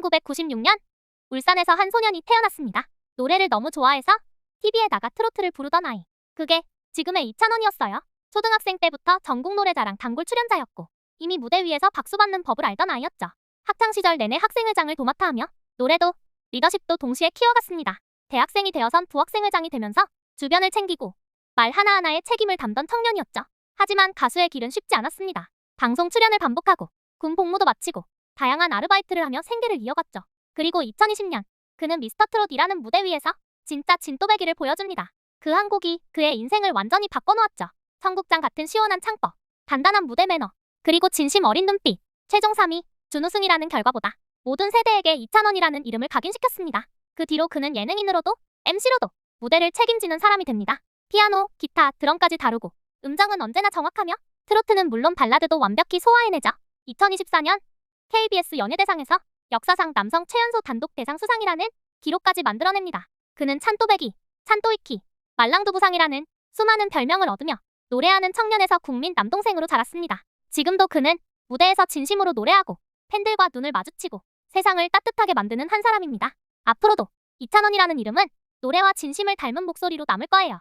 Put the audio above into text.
1996년 울산에서 한 소년이 태어났습니다. 노래를 너무 좋아해서 TV에 나가 트로트를 부르던 아이. 그게 지금의 이찬원이었어요. 초등학생 때부터 전국 노래자랑 단골 출연자였고 이미 무대 위에서 박수 받는 법을 알던 아이였죠. 학창 시절 내내 학생회장을 도맡아 하며 노래도 리더십도 동시에 키워갔습니다. 대학생이 되어선 부학생회장이 되면서 주변을 챙기고 말 하나하나에 책임을 담던 청년이었죠. 하지만 가수의 길은 쉽지 않았습니다. 방송 출연을 반복하고 군 복무도 마치고 다양한 아르바이트를 하며 생계를 이어갔죠. 그리고 2020년 그는 미스터 트롯이라는 무대 위에서 진짜 진또배기를 보여줍니다. 그 한 곡이 그의 인생을 완전히 바꿔놓았죠. 청국장 같은 시원한 창법, 단단한 무대 매너, 그리고 진심 어린 눈빛, 최종 3위, 준우승이라는 결과보다 모든 세대에게 이찬원이라는 이름을 각인시켰습니다. 그 뒤로 그는 예능인으로도 MC로도 무대를 책임지는 사람이 됩니다. 피아노, 기타, 드럼까지 다루고 음정은 언제나 정확하며 트로트는 물론 발라드도 완벽히 소화해내죠. 2024년 KBS 연예대상에서 역사상 남성 최연소 단독 대상 수상이라는 기록까지 만들어냅니다. 그는 찬또배기, 찬또이키, 말랑두부상이라는 수많은 별명을 얻으며 노래하는 청년에서 국민 남동생으로 자랐습니다. 지금도 그는 무대에서 진심으로 노래하고 팬들과 눈을 마주치고 세상을 따뜻하게 만드는 한 사람입니다. 앞으로도 이찬원이라는 이름은 노래와 진심을 닮은 목소리로 남을 거예요.